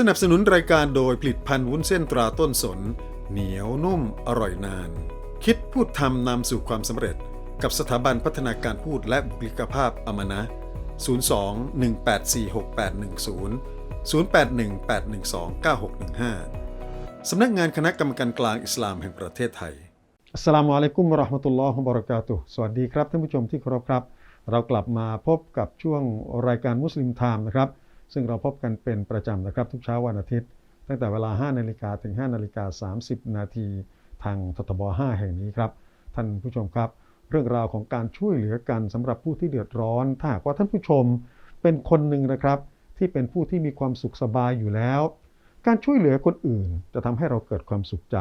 สนับสนุนรายการโดยผลิตภัณฑ์วุ้นเส้นตราต้นสน เหนียวนุ่มอร่อยนาน คิดพูดทำนำสู่ความสำเร็จ กับสถาบันพัฒนาการพูดและบุคลิกภาพอมนะ 02-1846810 0818129615 สำนักงานคณะกรรมการกลางอิสลามแห่งประเทศไทยอัสสลามุอะลัยกุมราะห์มะตุลลอฮ์วะบะเราะกาตุสวัสดีครับท่านผู้ชมที่เคารพครับ เรากลับมาพบกับช่วงรายการมุสลิมไทม์นะครับ ซึ่งเราพบกันเป็นประจำนะครับทุกเช้าวันอาทิตย์ ตั้งแต่เวลา 5 นาฬิกาถึง 5 นาฬิกา 30 นาทีทางททบ 5 แห่งนี้ครับ ท่านผู้ชมครับ เรื่องราวของการช่วยเหลือกันสำหรับผู้ที่เดือดร้อน ถ้าหากว่าท่านผู้ชมเป็นคนหนึ่งนะครับ ที่เป็นผู้ที่มีความสุขสบายอยู่แล้ว การช่วยเหลือคนอื่น จะทำให้เราเกิดความสุขใจ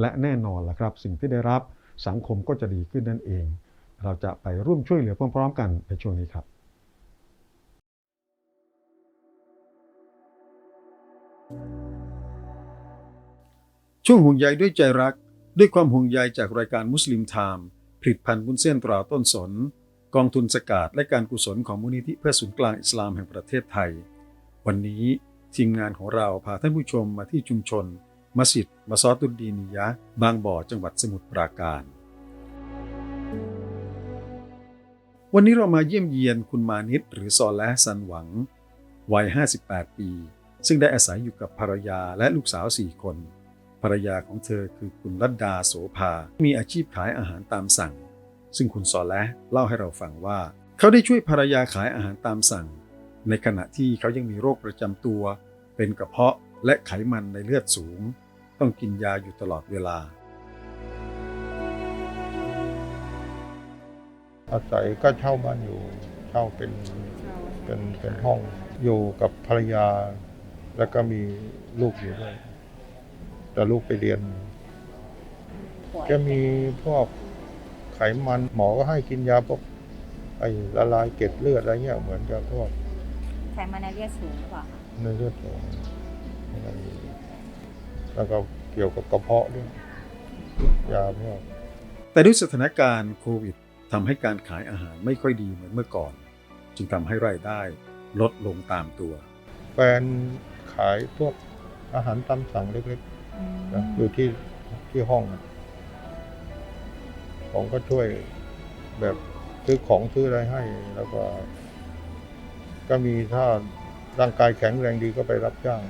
และแน่นอนล่ะครับ สิ่งที่ได้รับสังคมก็จะดีขึ้นนั่นเอง เราจะไปร่วมช่วยเหลือพร้อม ๆ กันในช่วงนี้ครับ ช่วงห่วงใยด้วยใจรัก ด้วยความห่วงใยจากรายการมุสลิมไทม์ผลิตภัณฑ์วุ้นเส้นตราต้นสน กองทุนสกาดและการกุศลของมูลนิธิเพื่อศูนย์กลางอิสลามแห่งประเทศไทย วันนี้ทีมงานของเราพาท่านผู้ชมมาที่ชุมชน มัสยิดมาซอตุดดีนียะ บางบ่อจังหวัดสมุทรปราการ วันนี้เรามาเยี่ยมเยียนคุณมานิดหรือซอและสันหวัง วัย 58 ปี ซึ่งได้อาศัยอยู่กับภรรยาและลูกสาว4คน ภรรยาของเธอคือคุณรัตดาโสภา มีอาชีพขายอาหารตามสั่ง ซึ่งคุณซอและเล่าให้เราฟังว่า เขาได้ช่วยภรรยาขายอาหารตามสั่ง ในขณะที่เขายังมีโรคประจำตัว เป็นกระเพาะและไขมันในเลือดสูง ต้องกินยาอยู่ตลอดเวลา อาศัยก็เช่าบ้านอยู่ เช่าเป็นเป็นเป็นห้องอยู่กับภรรยา แล้วก็มีลูกอยู่ด้วย แต่ลูกไปเรียนก็มีพวกไขมันหมอก็ให้กินยาพวกไอ้ละลายเกล็ดเลือดอะไรเงี้ยเหมือนกับพวกไขมันในเลือดสูงหรือเปล่าคะในเลือดสูงอะไรแล้วก็เกี่ยวกับกระเพาะด้วยยาพวกแต่ด้วยสถานการณ์โควิดทำให้การขายอาหารไม่ค่อยดีเหมือนเมื่อก่อน จึงทำให้รายได้ลดลงตามตัว แฟน ขายพวกอาหารตามสั่งเล็กๆนะอยู่ที่ที่ห้องอะผมก็ช่วยแบบซื้อของซื้ออะไรให้ แล้วก็ ก็มีถ้าร่างกายแข็งแรงดีก็ไปรับจ้าง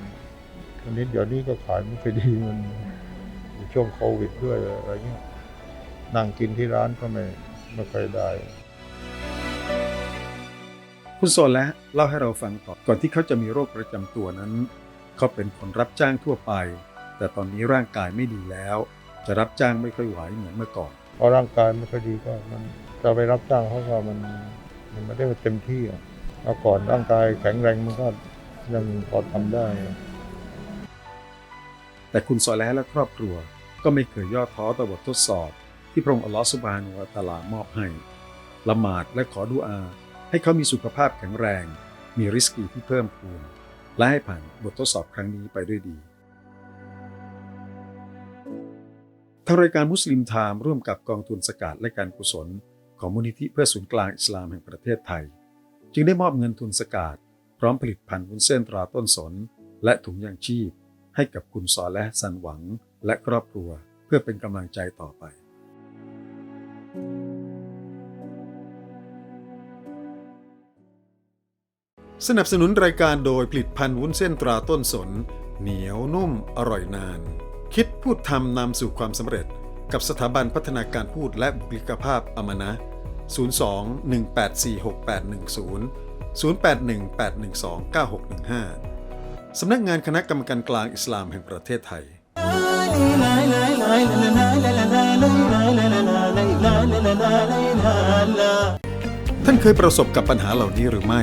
ทีนี้เดี๋ยวนี้ก็ขายไม่ค่อยดีมันช่วงโควิดด้วยอะไรเงี้ยนั่งกินที่ร้านก็ไม่ไม่ค่อยได้ คุณโซและเล่าให้เราฟังต่อก่อนที่เขาจะมีโรคประจำตัวนั้น เขาเป็นคนรับจ้างทั่วไป แต่ตอนนี้ร่างกายไม่ดีแล้ว จะรับจ้างไม่ค่อยไหวเหมือนเมื่อก่อนพอร่างกายไม่ค่อยดีก็มันจะไปรับจ้างเขาก็มันมันไม่ได้เต็มที่อะเมื่อก่อนร่างกายแข็งแรงมันก็ยังพอทำได้ แต่คุณซอและและครอบครัวก็ไม่เคยย่อท้อต่อบททดสอบ ที่พระองค์อัลลอฮฺสุบฮานุวะตะอาลามอบให้ละหมาดและขอดุอา ให้เขามีสุขภาพแข็งแรง มีริสกีที่เพิ่มพูน และให้ผ่านบททดสอบครั้งนี้ไปด้วยดีทางรายการมุสลิมไทม์ร่วมกับกองทุนสกาดและการกุศล ของมูลนิธิเพื่อศูนย์กลางอิสลามแห่งประเทศไทย จึงได้มอบเงินทุนสกาดพร้อมผลิตภัณฑ์วุ้นเส้นตราต้นสน และถุงยางชีพ ให้กับคุณซอและสันหวังและครอบครัว เพื่อเป็นกำลังใจต่อไป สนับสนุนรายการโดยผลิตภัณฑ์วุ้นเส้นตราต้นสน เหนียวนุ่มอร่อยนาน คิดพูดทำนำสู่ความสำเร็จ กับสถาบันพัฒนาการพูดและบุคลิกภาพอมนะ 02-1846810 0818129615 สำนักงานคณะกรรมการกลางอิสลามแห่งประเทศไทย ท่านเคยประสบกับปัญหาเหล่านี้หรือไม่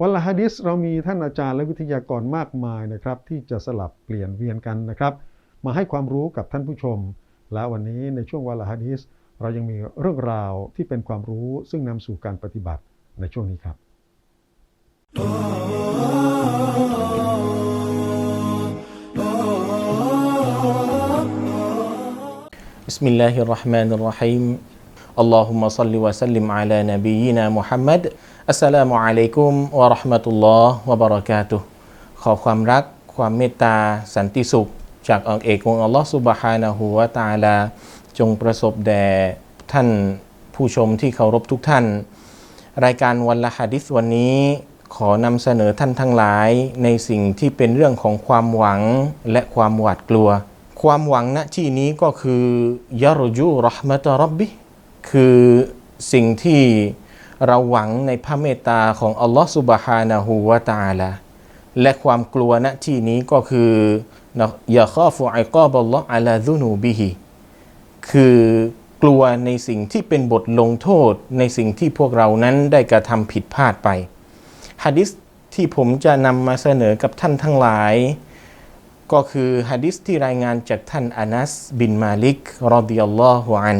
วันละฮะดิษเรามีท่านอาจารย์และวิทยากรมากมายนะครับ ที่จะสลับเปลี่ยนเวียนกันนะครับ มาให้ความรู้กับท่านผู้ชม และวันนี้ในช่วงวันละฮะดิษเรายังมีเรื่องราวที่เป็นความรู้ซึ่งนำสู่การปฏิบัติในช่วงนี้ครับ بسم الله الرحمن الرحيم اللهم صل وسلم على نبينا محمد อัสสลามุอะลัยกุมวะราะห์มะตุลลอฮ์วะบะเราะกาตุขอความรัก ความเมตตา สันติสุข จากองค์เอกของอัลลอฮ์ซุบฮานะฮูวะตะอาลา จงประสบแด่ท่านผู้ชมที่เคารพทุกท่าน รายการวันละหะดิษวันนี้ขอนำเสนอท่านทั้งหลายในสิ่งที่เป็นเรื่องของความหวังและความหวาดกลัว ความหวังณที่นี้ก็คือยารจูรห์มะตะรับบิคือสิ่งที่ เราหวังในพระเมตตาของอัลลอฮ์สุบฮานะฮูวะตาลาและความกลัวณที่นี้ก็คือนะยาข้อฟุไอกอบัลลอฮ์อะลาซุนูบิฮิคือกลัวในสิ่งที่เป็นบทลงโทษในสิ่งที่พวกเรานั้นได้กระทำผิดพลาดไปฮะดิษที่ผมจะนำมาเสนอกับท่านทั้งหลาย ก็คือฮะดิษที่รายงานจากท่านอานัสบินมาลิกรอดิยัลลอฮุอัน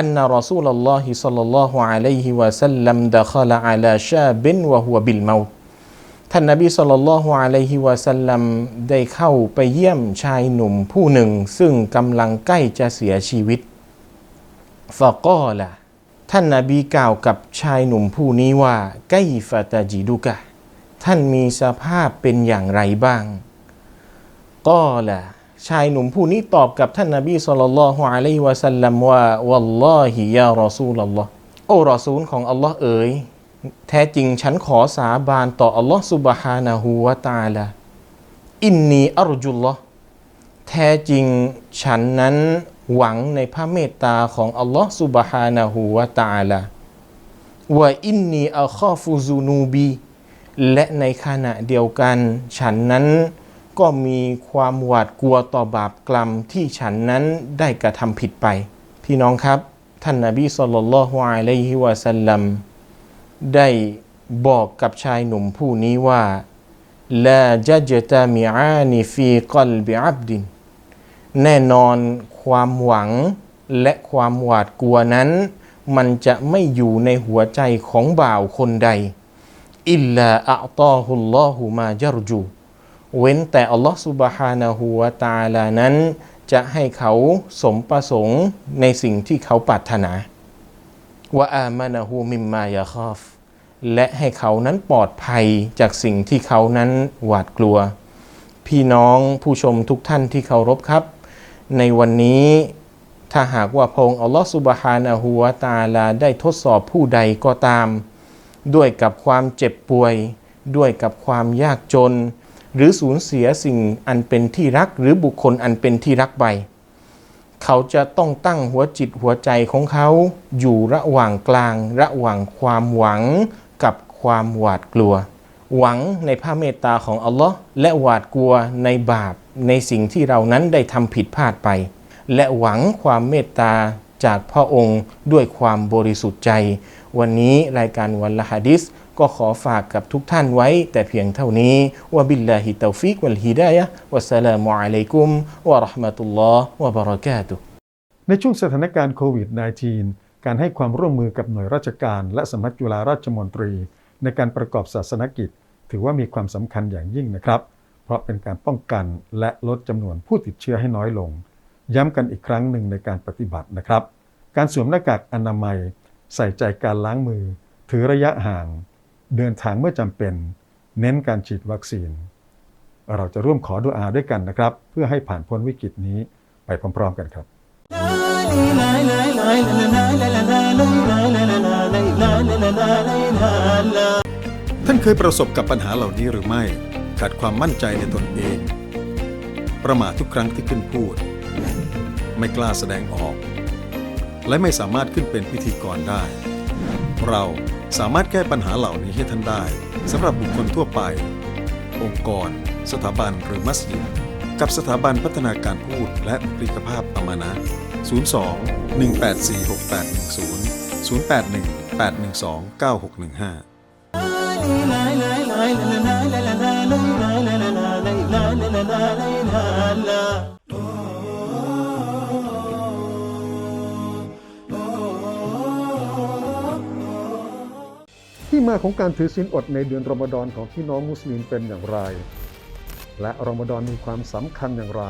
أن رسول الله صلى الله عليه وسلم دخل على شاب وهو بالموت ท่านนบีสัลลัลลอฮุอะลัยฮิวะสัลลัมได้เข้าไปเยี่ยมชายหนุ่มผู้หนึ่ง ซึ่งกำลังใกล้จะเสียชีวิตฟะกอละท่านนบีกล่าวกับชายหนุ่มผู้นี้ว่าไกฟะตาจิดุกะ ท่านมีสภาพเป็นอย่างไรบ้าง ก็ละ ชายหนุ่มผู้นี้ตอบกับท่านนบีสุลต่านละฮ์อะลัยฮิวะสัลลัมว่าวัลลอฮิยารอซูลลอฮ์โอ้รอซูลของอัลลอฮ์เอ๋ยแท้จริงฉันขอสาบานต่ออัลลอฮ์สุบฮานะฮูวะตาลาอินนีอัรจุลลอฮ์แท้จริงฉันนั้นหวังในพระเมตตาของอัลลอฮ์สุบฮานะฮูวะตาลาว่าอินนีอัคอฟูซูนูบีและในขณะเดียวกัน ฉันนั้น ก็มีความหวาดกลัวต่อบาปกรรมที่ฉันนั้นได้กระทำผิดไป พี่น้องครับ ท่านนาบีสุลต่านละฮ์อะลัยฮิวะสัลลัมได้บอกกับชายหนุ่มผู้นี้ว่าลาจัจตามิอานิฟีกลบิอับดิน แน่นอนความหวังและความหวาดกลัวนั้น มันจะไม่อยู่ในหัวใจของบ่าวคนใด อิลลาอัตอฮุลลอฮุมาจารจู เว้นแต่อัลลอฮฺสุบฮานะฮูวะตาลานั้น จะให้เขาสมประสงค์ในสิ่งที่เขาปรารถนาวะอามานะฮูมิมมายาคอฟและให้เขานั้นปลอดภัยจากสิ่งที่เขานั้นหวาดกลัว พี่น้องผู้ชมทุกท่านที่เคารพครับ ในวันนี้ถ้าหากว่าพงอัลลอฮฺสุบฮานะฮูวะตาลาได้ทดสอบผู้ใดก็ตาม ด้วยกับความเจ็บป่วย ด้วยกับความยากจน หรือสูญเสียสิ่งอันเป็นที่รักหรือบุคคลอันเป็นที่รักไป เขาจะต้องตั้งหัวจิตหัวใจของเขา อยู่ระหว่างกลาง ระหว่างความหวังกับความหวาดกลัว หวังในพระเมตตาของอัลลอฮ์และหวาดกลัวในบาปในสิ่งที่เรานั้นได้ทำผิดพลาดไป และหวังความเมตตาจากพระองค์ด้วยความบริสุทธิ์ใจ วันนี้รายการวันละฮะดิษ ก็ขอฝากกับทุกท่านไว้แต่เพียงเท่านี้วะบิลลาฮิตาฟิกวัลฮิดายะวัสสลามุอะลัยกุมวะราะห์มะตุลลอฮ์วะบะเราะกาตุในช่วงสถานการณ์โควิด -19 การให้ความร่วมมือกับหน่วยราชการ และสำนักจุฬาราชมนตรี ในการประกอบศาสนกิจ ถือว่ามีความสำคัญอย่างยิ่งนะครับ เพราะเป็นการป้องกันและลดจำนวนผู้ติดเชื้อให้น้อยลง ย้ำกันอีกครั้งหนึ่งในการปฏิบัตินะครับ การสวมหน้ากากอนามัย ใส่ใจการล้างมือ ถือระยะห่าง เดินทางเมื่อจำเป็น เน้นการฉีดวัคซีน เราจะร่วมขอดุอาด้วยกันนะครับ เพื่อให้ผ่านพ้นวิกฤตนี้ไปพร้อม ๆ กันครับ ท่านเคยประสบกับปัญหาเหล่านี้หรือไม่ ขาดความมั่นใจในตนเอง ประมาททุกครั้งที่ขึ้นพูด ไม่กล้าแสดงออก และไม่สามารถขึ้นเป็นพิธีกรได้ เราสามารถแก้ปัญหาเหล่านี้ให้ท่านได้สำหรับบุคคลทั่วไป องค์กร สถาบันหรือมัสยิด กับสถาบันพัฒนาการพูดและบุคลิกภาพอามานะ 02 184 6810 081 812 9615 ที่มาของการถือศีลอดในเดือนรอมฎอนของพี่น้องมุสลิมเป็นอย่างไร และรอมฎอนมีความสำคัญอย่างไร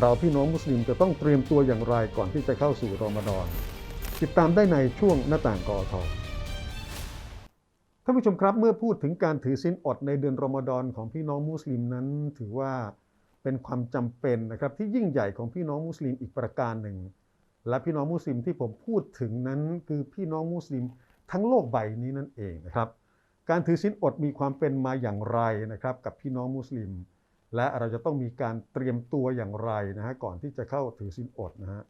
เราพี่น้องมุสลิมจะต้องเตรียมตัวอย่างไรก่อนที่จะเข้าสู่รอมฎอน ติดตามได้ในช่วงหน้าต่างกอทอท่านผู้ชมครับเมื่อพูดถึงการถือศีลอดในเดือนรอมฎอนของพี่น้องมุสลิมนั้น ถือว่าเป็นความจำเป็นนะครับที่ยิ่งใหญ่ของพี่น้องมุสลิมอีกประการหนึ่ง และพี่น้องมุสลิมที่ผมพูดถึงนั้นคือพี่น้องมุสลิม ทั้งโลกใบนี้นั่นเองนะครับการถือศีลอดมีความเป็นมาอย่างไรนะครับ กับพี่น้องมุสลิม และเราจะต้องมีการเตรียมตัวอย่างไรนะฮะก่อนที่จะเข้าถือศีลอดนะฮะ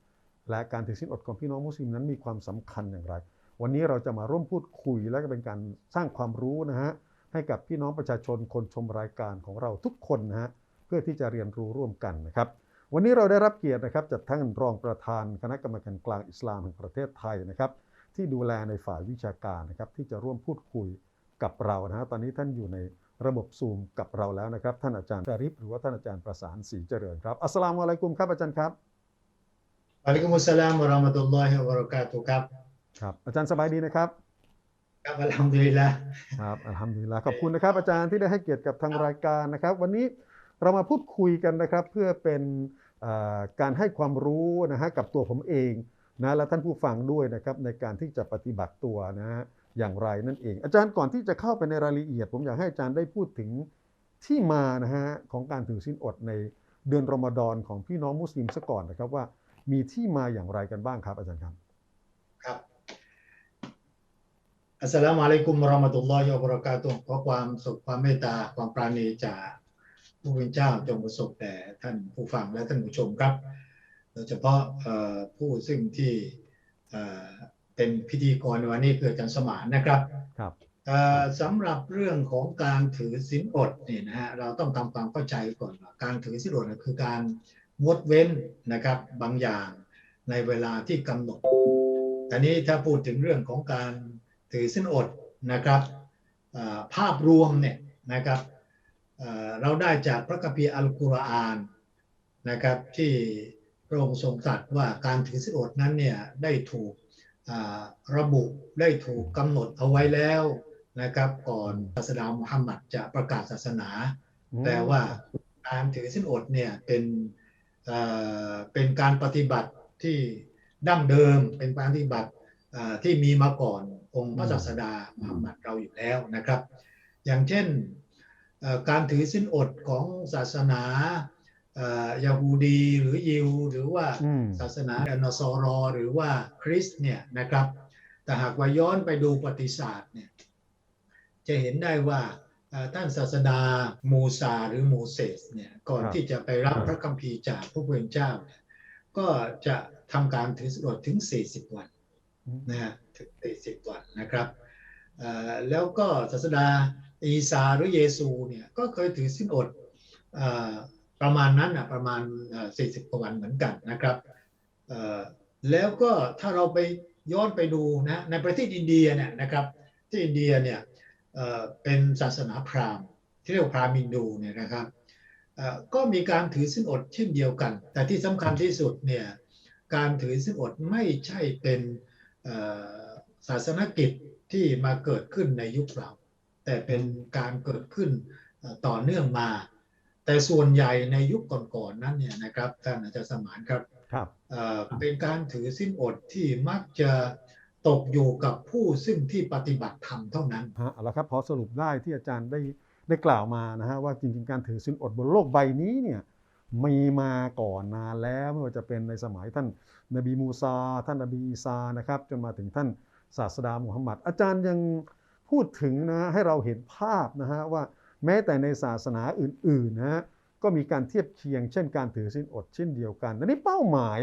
และการถือศีลอดของพี่น้องมุสลิมนั้นมีความสำคัญอย่างไร วันนี้เราจะมาร่วมพูดคุยและก็เป็นการสร้างความรู้นะฮะให้กับพี่น้องประชาชนคนชมรายการของเราทุกคนนะฮะเพื่อที่จะเรียนรู้ร่วมกันนะครับ วันนี้เราได้รับเกียรตินะครับจากท่านรองประธานคณะกรรมการกลางอิสลามแห่งประเทศไทยนะครับ ที่ดูแลในฝ่ายวิชาการนะครับที่จะร่วมพูดคุยกับเรานะฮะตอนนี้ท่านอยู่ในระบบซูมกับเราแล้วนะครับ ท่านอาจารย์จาริฟหรือว่าท่านอาจารย์ประสานศรีเจริญครับอัสสลามุอะลัยกุมครับอาจารย์ครับอะลัยกุมุสสลามวะเราะมะตุลลอฮิวะบะเราะกาตุฮ์ครับครับ อาจารย์สบายดีนะครับครับอัลฮัมดุลิลละครับอัลฮัมดุลิลลาห์ขอบคุณนะครับ อาจารย์ที่ได้ให้เกียรติกับทางรายการนะครับ วันนี้เรามาพูดคุยกันนะครับ เพื่อเป็นเอ่อการให้ความรู้นะฮะกับตัวผมเอง นะและท่านผู้ฟังด้วยนะครับในการที่จะปฏิบัติตัวนะฮะอย่างไรนั่นเอง อาจารย์ก่อนที่จะเข้าไปในรายละเอียด ผมอยากให้อาจารย์ได้พูดถึงที่มานะฮะของการถือศีลอดในเดือนรอมฎอนของพี่น้องมุสลิมซะก่อนนะครับว่ามีที่มาอย่างไรกันบ้างครับ อาจารย์ครับครับอัสสลามุอะลัยกุมราะมะตุลลอฮิวะบรากาตุขอความสุขความเมตตาความปราณีจากผู้เป็นเจ้าจงประสบแด่ท่านผู้ฟังและท่านผู้ชมครับ ยเฉพาะเอ่อผู้ซึ่งที่เอ่อเป็นพิธีกรในวันนี้คืออาจารย์สมานนะครับครับเอ่อสำหรับเรื่องของการถือศีลอดเนี่ยนะฮะเราต้องทำความเข้าใจก่อนว่าการถือศีลอดเนี่ยคือการงดเว้นนะครับบางอย่างในเวลาที่กำหนดอันนี้ถ้าพูดถึงเรื่องของการถือศีลอดนะครับเอ่อภาพรวมเนี่ยนะครับเอ่อเราได้จากพระคัมภีร์อัลกุรอานนะครับที่ พระองค์ทรงตรัสว่าการถือศีลอดนั้นเนี่ยได้ถูกอ่าระบุได้ถูกกำหนดเอาไว้แล้วนะครับก่อนศาสดามุฮัมมัดจะประกาศศาสนาแปลว่าการถือศีลอดเนี่ยเป็นเอ่อเป็นการปฏิบัติที่ดั้งเดิมเป็นการปฏิบัติอ่าที่มีมาก่อนองค์พระศาสดามุฮัมมัดเราอยู่แล้วนะครับ อย่างเช่นเอ่อการถือศีลอดของศาสนาเอ่อ ยาฮูดีหรือยิวหรือว่าอืมศาสนาอนนซอรอหรือว่าคริสต์เนี่ยนะครับ แต่หากว่าย้อนไปดูประวัติศาสตร์เนี่ยจะเห็นได้ว่าเอ่อท่านศาสดามูซาหรือโมเสสเนี่ยก่อนครับที่จะไปรับพระคัมภีร์จากพระผู้เป็นเจ้าเนี่ยก็จะทำการถือศีลอดถึง 40 วันนะฮะถึง 40 วันนะครับเอ่อแล้วก็ศาสดาอีสาหรือเยซูเนี่ยก็เคยถือศีลอดเอ่อ ประมาณนั้นนะประมาณเอ่อ40กว่าวันเหมือนกันนะครับแล้วก็ถ้าเราไปย้อนไปดูนะในประเทศอินเดียเนี่ยนะครับที่อินเดียเนี่ยเป็นศาสนาพราหมณ์ที่เรียกพราหมณ์ฮินดูเนี่ยนะครับก็มีการถือศีลอดเช่นเดียวกัน แต่ที่สำคัญที่สุดเนี่ยการถือศีลอดไม่ใช่เป็นศาสนกิจที่มาเกิดขึ้นในยุคเรา แต่เป็นการเกิดขึ้นต่อเนื่องมา แต่ส่วนใหญ่ในยุคก่อนๆนั้นเนี่ยนะครับท่านอาจารย์สมานครับครับเอ่อเป็นการถือสิ้นอดที่มักจะตกอยู่กับผู้ซึ่งที่ปฏิบัติธรรมเท่านั้นฮะเอาละครับพอสรุปได้ที่อาจารย์ได้ได้กล่าวมานะฮะว่าจริงๆการถือศีลอดบนโลกใบนี้เนี่ยมีมาก่อนนานแล้วไม่ว่าจะเป็นในสมัยท่านนบีมูซา ท่านนบีอีสานะครับจนมาถึงท่านศาสดามุฮัมมัดอาจารย์ยังพูดถึงนะให้เราเห็นภาพนะฮะว่า แม้แต่ในศาสนาอื่นๆนะฮะก็มีการเทียบเคียง เช่นการถือศีลอดเช่นเดียวกันอันนี้เป้าหมาย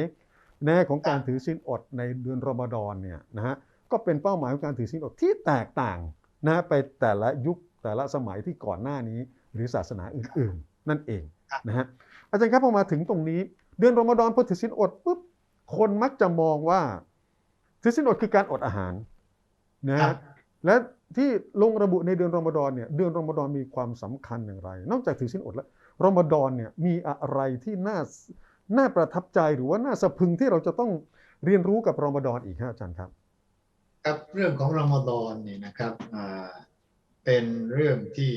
นะของการถือศีลอดในเดือนรอมฎอนเนี่ยนะฮะก็เป็นเป้าหมายของการถือศีลอดที่แตกต่างนะไปแต่ละยุคแต่ละสมัยที่ก่อนหน้านี้ หรือศาสนาอื่นๆ นั่นเองนะฮะอาจารย์ครับพอมาถึงตรงนี้ เดือนรอมฎอนพอถือศีลอดปุ๊บคนมักจะมองว่าถือศีลอดคือการอดอาหารนะครัฮะบและ ที่ลงระบุในเดือนรอมฎอนเนี่ยเดือนรอมฎอนมีความสำคัญอย่างไร นอกจากถือศีลอดแล้วรอมฎอนเนี่ยมีอะไรที่น่าน่าประทับใจหรือว่าน่าสะพรึงที่เราจะต้องเรียนรู้กับรอมฎอนอีกฮะอาจารย์ครับ ครับเรื่องของรอมฎอนเนี่ยนะครับอ่าเป็นเรื่องที่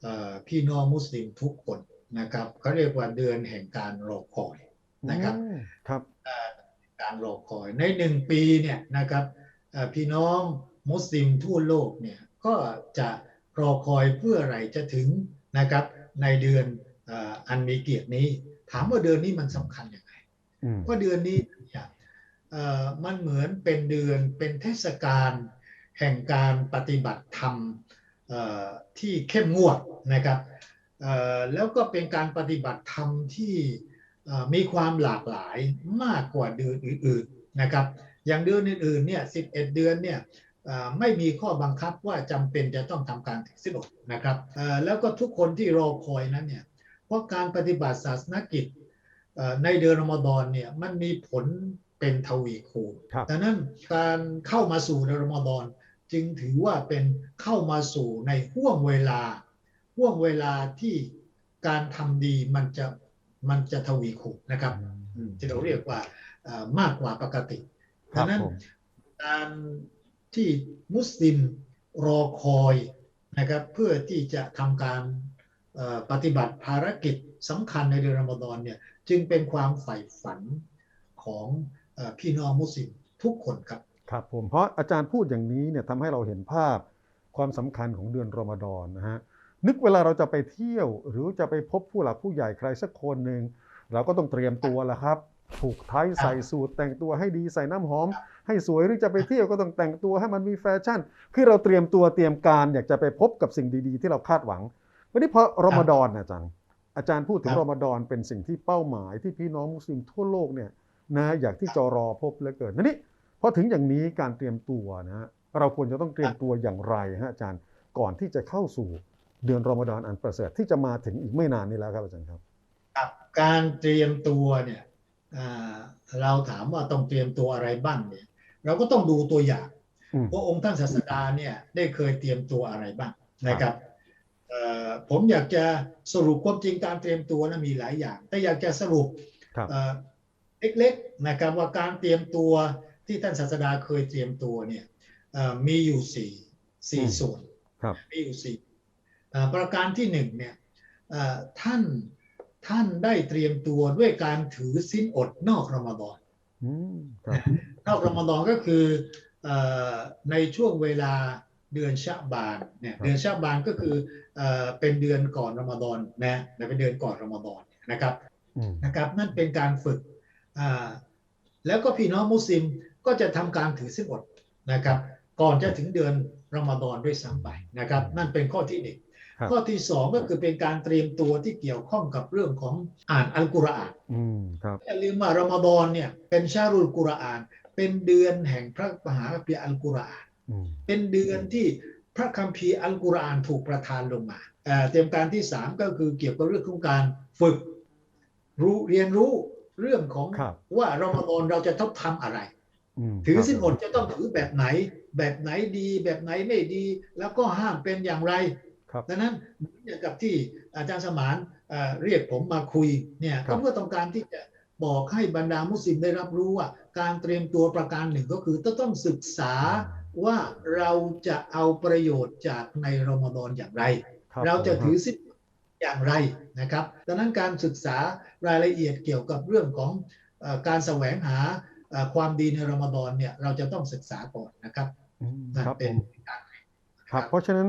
เอ่อพี่น้องมุสลิมทุกคนนะครับเขาเรียกว่าเดือนแห่งการรอคอยนะครับอืมครับการรอคอยในหนึ่งปีเนี่ยนะครับเอ่อพี่น้อง มุสลิมทั่วโลกเนี่ยก็จะรอคอยเพื่ออะไรจะถึงนะครับในเดือนเอ่ออันมีเกียรตินี้ ถามว่าเดือนนี้มันสำคัญยังไงอืมว่าเดือนนี้เนี่ยเอ่อมันเหมือนเป็นเดือนเป็นเทศกาลแห่งการปฏิบัติธรรมเอ่อที่เข้มงวดนะครับเอ่อแล้วก็เป็นการปฏิบัติธรรมที่เอ่อมีความหลากหลายมากกว่าเดือนอื่นๆนะครับอย่างเดือนอื่นๆเนี่ย11 เดือนเนี่ยเอ่อ ไม่มีข้อบังคับว่าจำเป็นจะต้องทำการถือศีลอดนะครับเอ่อแล้วก็ทุกคนที่รอคอยนั้นเนี่ยเพราะการปฏิบัติศาสนกิจเอ่อในเดือนรอมฎอนเนี่ยมันมีผลเป็นทวีคูณครับดังนั้นการเข้ามาสู่ในรอมฎอนจึงถือว่าเป็นเข้ามาสู่ในห่วงเวลาห่วงเวลาที่การทำดีมันจะมันจะทวีคูณนะครับอืมที่เราเรียกว่าเอ่อมากกว่าปกติครัดับงนั้นผมการ ที่มุสลิมรอคอยนะครับเพื่อที่จะทำการปฏิบัติภารกิจสำคัญในเดือนรอมฎอนเนี่ยจึงเป็นความใฝ่ฝันของอพี่น้องมุสลิมทุกคนครับครับผมเพราะอาจารย์พูดอย่างนี้เนี่ยทำให้เราเห็นภาพความสำคัญของเดือนรอมฎอนนะฮะนึกเวลาเราจะไปเที่ยว หรือจะไปพบผู้หลักผู้ใหญ่ใครสักคนหนึ่งเราก็ต้องเตรียมตัวแล้วครับ ผูกไทยใส่สูทแต่งตัวให้ดีใส่น้ำหอม ให้สวยหรือจะไปเที่ยวก็ต้องแต่งตัวให้มันมีแฟชั่น คือเราเตรียมตัวเตรียมการอยากจะไปพบกับสิ่งดีๆ ที่เราคาดหวังวันนี้พอรอมฎอนนะอาจารย์อาจารย์พูดถึงครับรอมฎอนเป็นสิ่งที่เป้าหมายที่พี่น้องมุสลิมทั่วโลกเนี่ยนะอยากที่จะรอพบเหลือเกินทีนี้พอถึงอย่างนี้การเตรียมตัวนะฮะเราควรจะต้องเตรียมตัวอย่างไรฮะอาจารย์ก่อนที่จะเข้าสู่เดือนรอมฎอนอันประเสริฐที่จะมาถึงอีกไม่นานนี้แล้วครับอาจารย์ครับครับการเตรียมตัวเนี่ยอ่าเราถามว่าต้องเตรียมตัวอะไรบ้างเนี่ย เราก็ต้องดูตัวอย่างอืมว่าองค์ท่านศาสดาเนี่ยได้เคยเตรียมตัวอะไรบ้างนะครับเอ่อผมอยากจะสรุปความจริงการเตรียมตัวนะมีหลายอย่าง แต่อยากจะสรุปครับเอ่อเล็กๆนะครับว่าการเตรียมตัวที่ท่านศาสดาเคยเตรียมตัวเนี่ยเอ่อมีอยู่สี่สี่อืมส่วนครับมีอยู่สี่เอ่อประการที่หนึ่งเนี่ยเอ่อท่านท่านได้เตรียมตัวด้วยการถือสิ้นอดนอกรอมฎอน อืมครับนอกรอมฎอนก็คือเอ่อในช่วงเวลาเดือนชะบานเนี่ยครับเดือนชะบานก็คือเอ่อเป็นเดือนก่อนรอมฎอนนะเป็นเดือนก่อนรอมฎอนนะครับอืมนะครับ นั่นเป็นการฝึกอ่าแล้วก็พี่น้องมุสลิมก็จะทำการถือศีลอดนะครับ ก่อนจะถึงเดือนรอมฎอนด้วยซ้ำไปนะครับ นั่นเป็นข้อที่หนึ่งครับข้อที่สองก็คือเป็นการเตรียมตัวที่เกี่ยวข้องกับเรื่องของอ่านอัลกุรอานอืมครับอย่าลืมว่ารอมฎอนเนี่ยเป็นชารุลกุรอาน เป็นเดือนแห่งพระมหาคัมภีร์อัลกุรอานอืมเป็นเดือนที่พระคัมภีร์อัลกุรอานถูกประทานลงมาเอ่อเตรียมการที่สามก็คือเกี่ยวกับเรื่องของการฝึกรู้เรียนรู้เรื่องของครับว่ารอมฎอนเราจะต้องทำอะไรมถือสินครับอดจะต้องถือแบบไหน แบบไหนดีแบบไหนไม่ดี แล้วก็ห้ามเป็นอย่างไรครับดังนั้นเหมือนอย่างกับที่อาจารย์สมานเอ่อเรียกผมมาคุยเนี่ยครัก็บเพื่อต้องการที่จะ บอกให้บรรดามุสลิมได้รับรู้ว่า การเตรียมตัวประการหนึ่งก็คือต้องศึกษาว่าเราจะเอาประโยชน์จากในรอมฎอนอย่างไรคบเราจะผมถือสินอย่างไรนะครับดังนั้นการศึกษารายละเอียดเกี่ยวกับเรื่องของเออการแสวงหาเอ่อความดีในรอมฎอนเนี่ยเราจะต้องศึกษาก่อนนะครับอืมนั่นครับเป็ผนมการครับเพราะฉะนั้น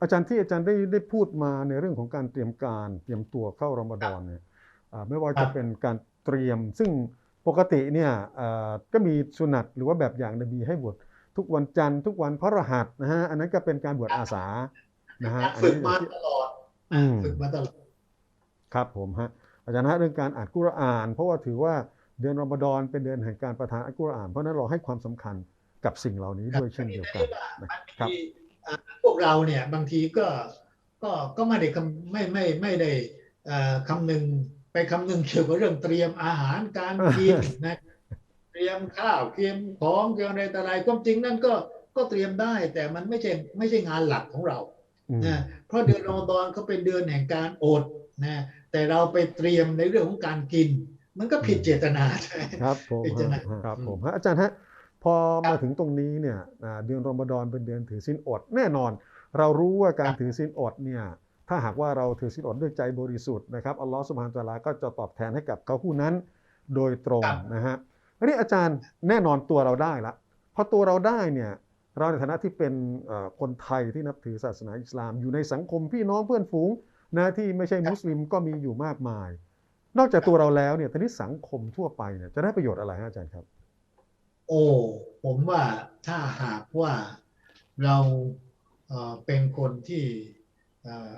อาจารย์ที่อาจารย์ได้ได้พูดมาในเรื่องของการเตรียมการเตรียมตัวเข้ารอมฎอนเนี่ยอ่าไม่ว่าครัจะบเป็นการ เตรียม ซึ่งปกติเนี่ยอ่าก็มีสุนัตหรือว่าแบบอย่างนบีให้บวชทุกวันจันทร์ทุกวันพระรหัสนะฮะอันนั้นก็เป็นการบวชอาสานะฮะอันฝึกนี้มาตลอดอืมฝึกมาตลอดครับผมฮะอาจารย์ฮะเรื่องการอ่านกุรอาน เพราะว่าถือว่าเดือนรอมฎอนเป็นเดือนแห่งการประทานอัลกุรอาน เพราะฉะนั้นเราให้ความสำคัญกับสิ่งเหล่านี้ด้วยเช่นเดียวกันนะครับที่อ่าพวกเราเนี่ยบางทีก็ก็ก็ไม่ได้คำไม่ไม่ไม่ได้เอ่อคำนึง ไปคำนึงเกี่ยวกับเรื่องเตรียมอาหารการกินนะเตรียมข้าวเตรียมของเตรียมอะไรต่ออะไรความจริงนั่นก็ก็เตรียมได้แต่มันไม่ใช่ไม่ใช่งานหลักของเราอืมนะเพราะเดือนรอมฎอนก็เป็นเดือนแห่งการอดนะแต่เราไปเตรียมในเรื่องของการกิน มันก็ผิดเจตนาใช่ไหมครับผมพิจารณาฮะครับผมฮะอาจารย์ฮะพอมาถึงตรงนี้เนี่ยอ่าเดือนรอมฎอนเป็นเดือนถือศีลอด แน่นอน เรารู้ว่าการถือศีลอดเนี่ย ถ้าหากว่าเราถือศีลอดด้วยใจบริสุทธิ์นะครับอัลลอฮฺสุบฮานตะอาลาก็จะตอบแทนให้กับเขาผู้นั้นโดยตรงครับนะฮะอันนี้อาจารย์แน่นอนตัวเราได้ละพอตัวเราได้เนี่ยเราในฐานะที่เป็นเอ่อคนไทยที่นับถือศาสนาอิสลาม อยู่ในสังคมพี่น้องเพื่อนฝูงนะที่ไม่ใช่มุสลิมก็มีอยู่มากมาย นอกจากตัวเราแล้วเนี่ยทีนี้สังคมทั่วไปเนี่ยจะได้ประโยชน์อะไรฮะอาจารย์ครับ โอ้ผมว่าถ้าหากว่าเราเอ่อเป็นคนที่เอ่อ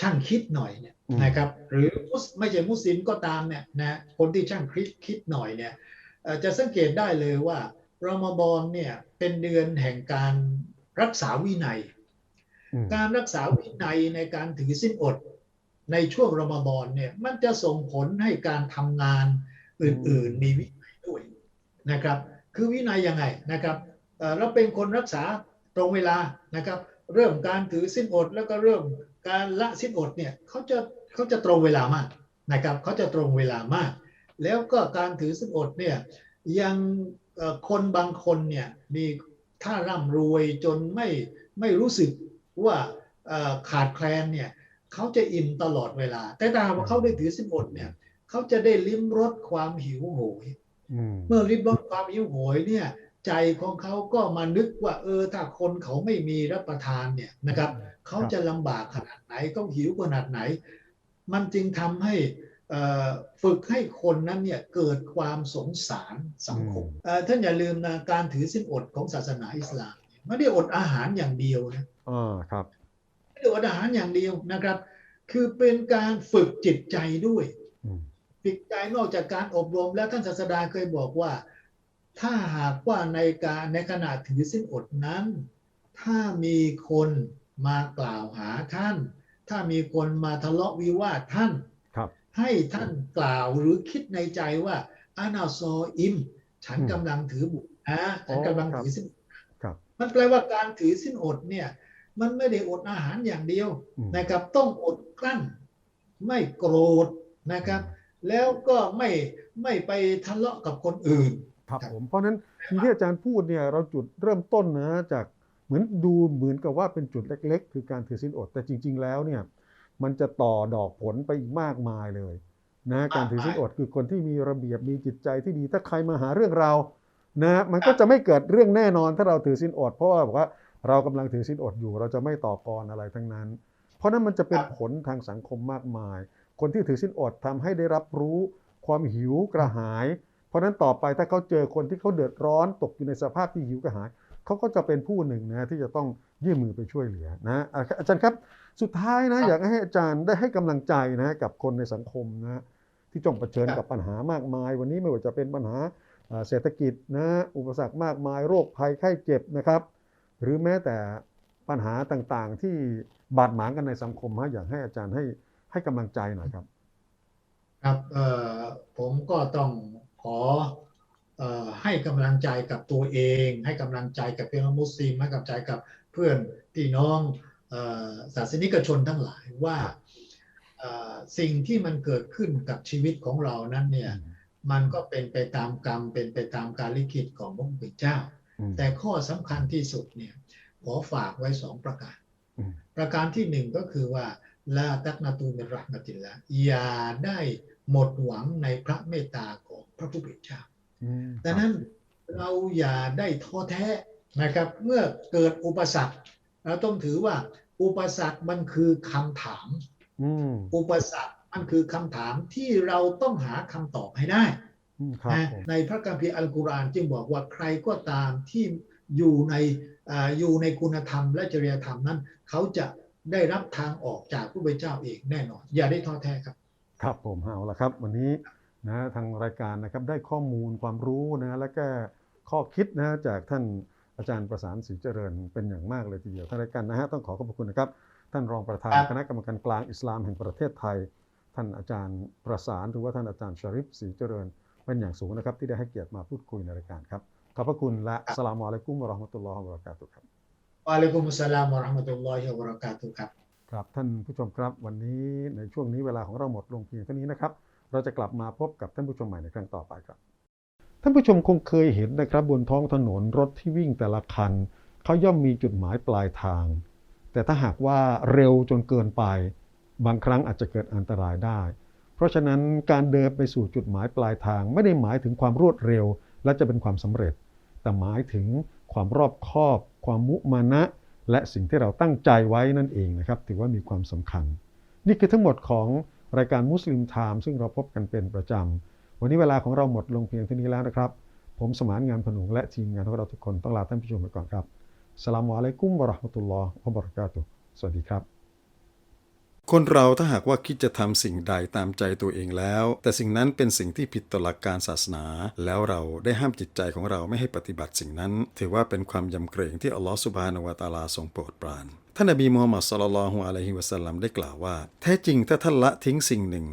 ช่างคิดหน่อยเนี่ยอืมนะครับหรือมุสไม่ใช่มุสลิมก็ตามเนี่ยนะคนที่ช่างคิดคิดหน่อยเนี่ยเอ่อจะสังเกตได้เลยว่ารอมฎอนเนี่ยเป็นเดือนแห่งการรักษาวินัยอืมการรักษาวินัยในการถือสิ้นอดในช่วงรอมฎอนเนี่ยมันจะส่งผลให้การทำงานอื่น ๆ มีวินัยด้วยนะครับ คือวินัยยังไงนะครับเอ่อเราเป็นคนรักษาตรงเวลานะครับ เริ่มการถือสิ้นอดแล้วก็เริ่ม การละสิ้นอดเนี่ยเขาจะเขาจะตรงเวลามากนะครับเขาจะตรงเวลามาก แล้วก็การถือสิ้นอดเนี่ยยังเอ่อคนบางคนเนี่ยมีถ้าร่ำรวยจนไม่ไม่รู้สึกว่าเอ่อขาดแคลนเนี่ยเขาจะอิ่มตลอดเวลา แต่ถ้าหากว่าเขาได้ถือสิ้นอดเนี่ยเขาจะได้ลิ้มรสความหิวโหยอืมเมื่อริบรสความหิวโหยเนี่ย ใจของเขาก็มานึกว่า เออถ้าคนเขาไม่มีรับประทานเนี่ยนะครับเขาจะลำบากขนาดไหนเขาหิวขนาดไหน มันจึงทำให้เอ่อฝึกให้คนนั้นเนี่ยเกิดความสงสารสังคมเอ่อท่านอย่าลืมนะการถือสิ้นอดของศาสนาอิสลามเนี่ยไม่ได้อดอาหารอย่างเดียวนะอ่าครับไม่ได้อดอาหารอย่างเดียวนะครับ คือเป็นการฝึกจิตใจด้วยอืมจิตใจนอกจากการอบรมแล้วท่านศาสดาเคยบอกว่า ถ้าหากว่าในการในขณะถือสิ้นอดนั้น ถ้ามีคนมากล่าวหาท่าน ถ้ามีคนมาทะเลาะวิวาทท่านครับให้ท่านกล่าวหรือคิดในใจว่าอานาโซอิม ฉันอืมกำลังถือบุตรนะฉันกำลังถือสิ้นอดครับมันแปลว่าการถือสิ้นอดเนี่ย มันไม่ได้อดอาหารอย่างเดียวอืมนะครับ ต้องอดกลั้น ไม่โกรธนะครับ แล้วก็ไม่ไม่ไปทะเลาะกับคนอื่น ครับครับผมเพราะฉะนั้นที่อาจารย์พูดเนี่ยเราจุดเริ่มต้นนะจากเหมือนดูเหมือนกับว่าเป็นจุดเล็ก ๆ คือการถือศีลอด แต่จริง ๆ แล้วเนี่ยมันจะต่อดอกผลไปอีกมากมายเลยนะการถือศีลอดคือคนที่มีระเบียบมีจิตใจที่ดีถ้าใครมาหาเรื่องเรานะมันก็จะไม่เกิดเรื่องแน่นอนถ้าเราถือศีลอด เพราะว่าบอกว่าเรากำลังถือศีลอดอยู่ เราจะไม่ต่อกรอะไรทั้งนั้น เพราะนั้นมันจะเป็นผลทางสังคมมากมาย คนที่ถือศีลอดทำให้ได้รับรู้ความหิวกระหาย เพราะฉะนั้นต่อไปถ้าเขาเจอคนที่เขาเดือดร้อนตกอยู่ในสภาพที่หิวกระหายเขาก็จะเป็นผู้หนึ่งนะที่จะต้องยื่นมือไปช่วยเหลือนะอะอาจารย์ครับสุดท้ายนะอยากให้อาจารย์ได้ให้กำลังใจนะกับคนในสังคมนะที่ต้องเผชิญกับปัญหามากมาย วันนี้ไม่ว่าจะเป็นปัญหาเอ่อเศรษฐกิจนะอุปสรรคมากมายโรคภัยไข้เจ็บนะครับ หรือแม้แต่ปัญหาต่างๆ ที่บาดหมางกันในสังคมฮะอยากให้อาจารย์ให้ให้กำลังใจหน่อยครับ ครับเอ่อผมก็ต้อง ขอเอ่อให้กำลังใจกับตัวเอง ให้กำลังใจกับพี่น้องมุสลิมให้กำลังใจกับเพื่อนพี่น้องเอ่อศาสนิกชนทั้งหลายว่าเอ่อสิ่งที่มันเกิดขึ้นกับชีวิตของเรานั้นเนี่ยมันก็เป็นไปตามกรรมเป็นไปตามการลิขิตของพระผู้เป็นเจ้าอืมแต่ข้อสำคัญที่สุดเนี่ยขอฝากไว้สองประการอืมประการที่หนึ่งก็คือว่าลาตักนาตูมินรักมติลละอย่าได้ หมดหวังในพระเมตตาของพระผู้เป็นเจ้าอืมดังนั้นเราอย่าได้ท้อแท้นะครับ เมื่อเกิดอุปสรรค เราต้องถือว่า อุปสรรคมันคือคำถามอืมอุปสรรคมันคือคำถามที่เราต้องหาคำตอบให้ได้อืมครับนะผมในพระคัมภีร์อัลกุรอานจึงบอกว่าใครก็ตามที่อยู่ในอ่าอยู่ในคุณธรรมและจริยธรรมนั้น เขาจะได้รับทางออกจากผู้เป็นเจ้าเองแน่นอน อย่าได้ท้อแท้ครับ ครับผมเอาละครับ วันนี้นะทางรายการนะครับได้ข้อมูลความรู้นะและก็ข้อคิดนะจากท่านอาจารย์ประสานศรีเจริญเป็นอย่างมากเลยทีเดียวทางรายการนะฮะต้องขอขอบพระคุณนะครับ ท่านรองประธานครับคณะกรรมการกลางอิสลามแห่งประเทศไทย ท่านอาจารย์ประสานหรือว่าท่านอาจารย์ชริฟศรีเจริญ เป็นอย่างสูงนะครับ ที่ได้ให้เกียรติมาพูดคุยในรายการครับขอบพระคุณและอัสสลามุอะลัยกุมวะเราะห์มะตุลลอฮ์วะบะเราะกาตุฮ์ครับวะอะลัยกุมุสสลามวะเราะห์มะตุลลอฮิวะบะเราะกาตุฮ์ครับ ครับท่านผู้ชมครับวันนี้ในช่วงนี้เวลาของเราหมดลงเพียงเท่านี้นะครับ เราจะกลับมาพบกับท่านผู้ชมใหม่ในครั้งต่อไปครับ ท่านผู้ชมคงเคยเห็นนะครับบนท้องถนนรถที่วิ่งแต่ละคันเขาย่อมมีจุดหมายปลายทาง แต่ถ้าหากว่าเร็วจนเกินไป บางครั้งอาจจะเกิดอันตรายได้ เพราะฉะนั้นการเดินไปสู่จุดหมายปลายทาง ไม่ได้หมายถึงความรวดเร็ว และจะเป็นความสำเร็จ แต่หมายถึงความรอบคอบ ความมุมานะ และสิ่งที่เราตั้งใจไว้นั่นเองนะครับ ถือว่ามีความสำคัญ นี่คือทั้งหมดของรายการมุสลิมไทม์ซึ่งเราพบกันเป็นประจำ วันนี้เวลาของเราหมดลงเพียงเท่านี้แล้วนะครับ ผมสมานงานผนุงและทีมงานของเราทุกคนต้องลาท่านผู้ชมไปก่อนครับสลามอะลัยกุมวะราะห์มะตุลลอฮ์วะบะเราะกาตุสวัสดีครับ คนเราถ้าหากว่าคิดจะทำสิ่งใดตามใจตัวเองแล้ว แต่สิ่งนั้นเป็นสิ่งที่ผิดต่อหลักการศาสนา แล้วเราได้ห้ามจิตใจของเราไม่ให้ปฏิบัติสิ่งนั้น ถือว่าเป็นความยำเกรงที่อัลลอฮฺสุบฮานาวะตาลาทรงโปรดปรานท่านอบีมูฮัมมัดสลลัลฮุอะลัยฮิวะสัลลัมได้กล่าวว่า แท้จริงถ้าท่านละทิ้งสิ่งหนึ่ง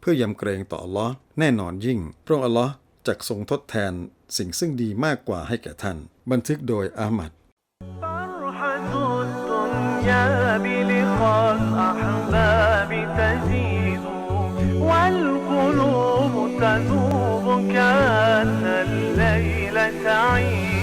เพื่อยำเกรงต่ออัลลอฮ์แน่นอนยิ่งพระองค์อัลลอฮ์จะทรงทดแทนสิ่งซึ่งดีมากกว่าให้แก่ท่าน บันทึกโดยอาหมัด الأحباب تزيد والقلوب تذوب كأن الليل تعيد